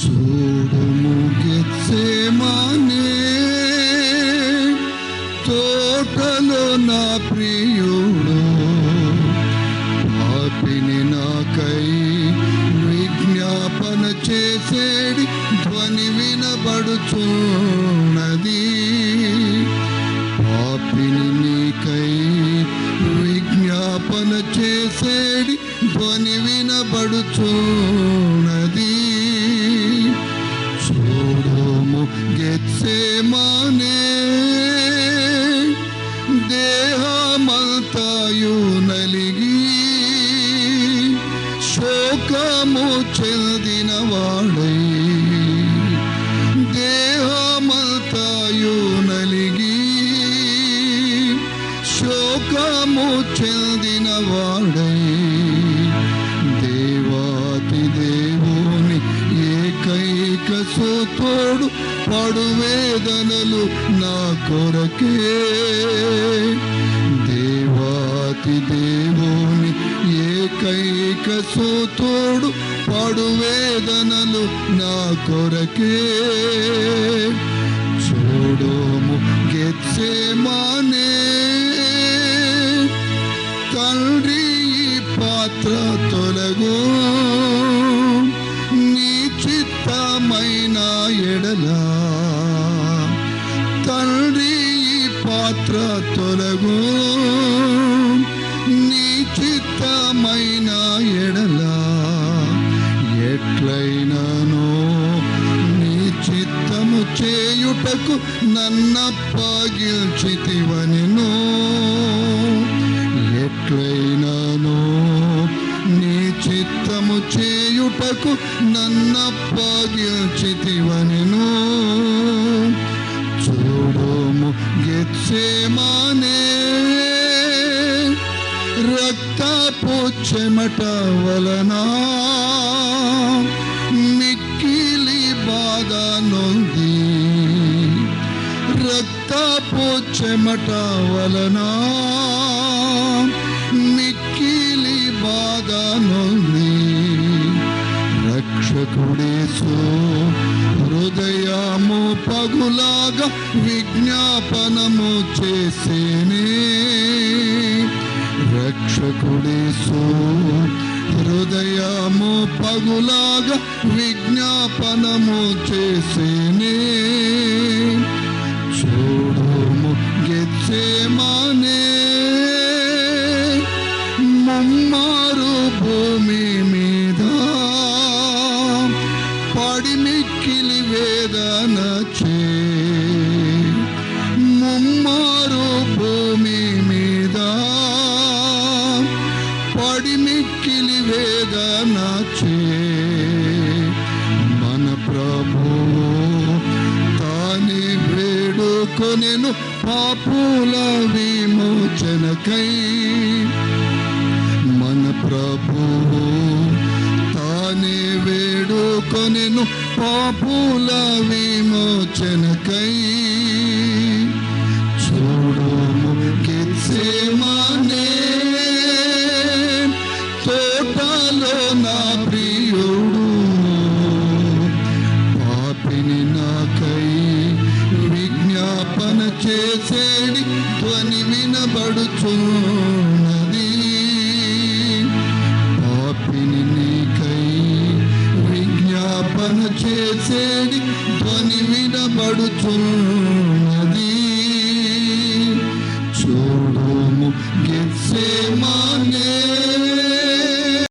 చూడుము గెత్సేమానే తోటలో నా ప్రియుడు పాపిని నాకై విజ్ఞాపన చేసేడి ధ్వని వినబడుచున్నది. పాపిని నీకై విజ్ఞాపన చేసేడి ధ్వని వినబడుచున్నది. కలిగి శోకము చెందిన వాడై దేహమంతాయు నలిగి శోకము చెందిన వాడై దేవాతి దేవుని ఏకైక సోతోడు పడువేదనలు నా కొరకే దేవాతి దేవుని ఏకైక సోతోడు పడు వేదనలు నా కొరకే. చూడోము గెచ్చే మానే తండ్రి పాత్ర తొలగు. నీ చిత్తమైన ఎడలా. తండ్రి పాత్ర తొలగు. నీ చిత్తమైన ఎడలా ఎట్లయినానో నీ చిత్తము చేయుటకు నన్నప్పగిల్చితివనిను ఎట్లయినానో నీ చిత్తము చేయుటకు నన్నప్పగిల్చితివనిను రక్తపు చెమట వలన మిక్కిలి బాధ నొంది. రక్తపు చెమట వలన మిక్కిలి బాధ నొంది. రక్షకుడేసో హృదయము పగులాగా విజ్ఞాపనము చేసేనే. రక్షకుడేసు. హృదయము పగులాగా విజ్ఞాపనము చేసేనే. చూడుము గెచ్చేమానే ముమ్మారు భూమి మీద. పడి మిక్కిలి వేదన చే కొనెను పాపుల విమోచనకై. మన ప్రభు తానే వేడుకొనెను పాపుల విమోచనకై. చూడు గెత్సేమానే చేసేడి ధ్వని వినబడుచున్నది. పాపిని నీకై విజ్ఞాపన చేసేడి ధ్వని వినబడుచున్నది. చూడము గెత్సే మానే